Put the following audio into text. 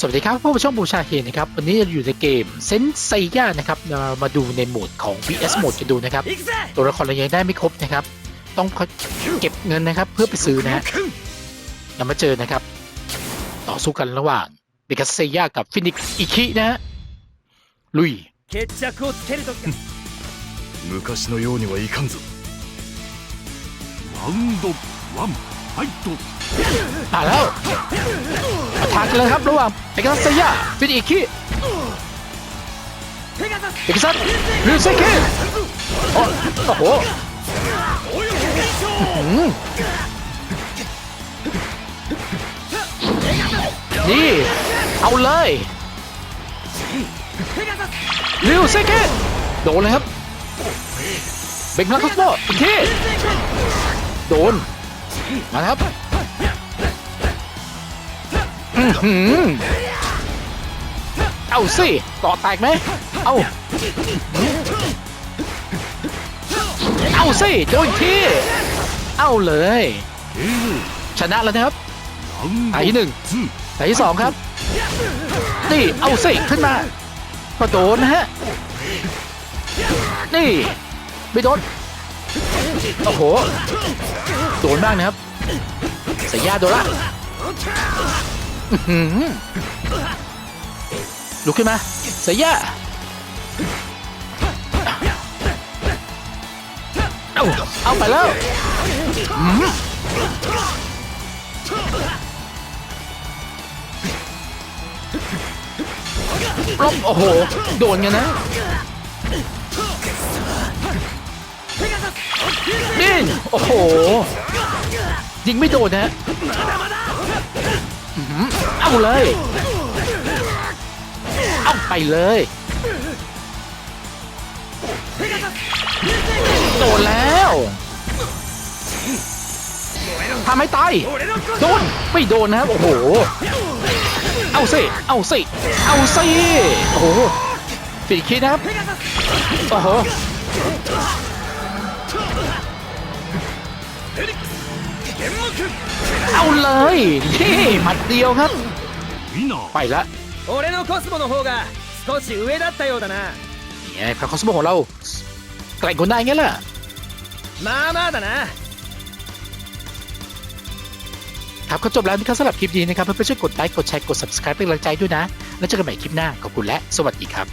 สวัสดีครับพวกบช่องบูชาเฮนะครับ วันนี้เราอยู่ในเกมเซนไซย่านะครับเรามาดูในโหมดของ VS โหมดกันดูนะครับ 行くぜ ตัวละครเรายังได้ไม่ครบนะครับ ต้องเก็บเงินนะครับ เพื่อไปซื้อนะฮะเรามาเจอนะครับ ต่อสู้กันระหว่างเบกัสเซย่ากับฟินิกอิคินะฮะลุย 決着をつけるときだ昔のようにはいかんぞラウンドワンファイト มาแล้วปะทะกันเลยครับระหว่างเอกซัสเซียฟิจิอิคิเอกซัสริวเซคิโอ้โหนี่ เอาเลยริวเซคิโดนเลยครับเบงลักคัสโบอีกทีโดน มาครับ เอาสิต่อแตกไหม เอา เอาสิโดนที่ เอาเลย ชนะแล้วนะครับไายที่หนึ่งไายที่สองครับ นี่ เอาสิขึ้นมามาโดนนะฮะ นี่ไม่โดน โอ้โห โดนบ้างนะครับสายยาโดนละ ลุกขึ้นมาสายยาเอาเอาไปแล้วอืมลบโอ้โห โดนกันนะนี่โอ้โห ยิงไม่โดนนะ เอาเลย เอาไปเลยโดนแล้วทำให้ตายโดนไม่โดนนะครับโอ้โห เอาสิเอาสิเอาสิโอ้โหปิดคิดนะครับโอ้โห เอาเลยนี่หมัดเดียวครับ ウィナー ไปละ 俺のコスモの方が少し上だったようだな เนี่ยพระคอสโมของเราแกล่งคนได้งั้นแหละ まあまあだな ครับก็จบแล้วนะครับสำหรับคลิปนี้นะครับเพื่อนๆช่วยกดไลค์กดแชร์กด subscribe เป็นกำลังใจด้วยนะ แล้วเจอกันใหม่คลิปหน้า ขอบคุณและสวัสดีครับ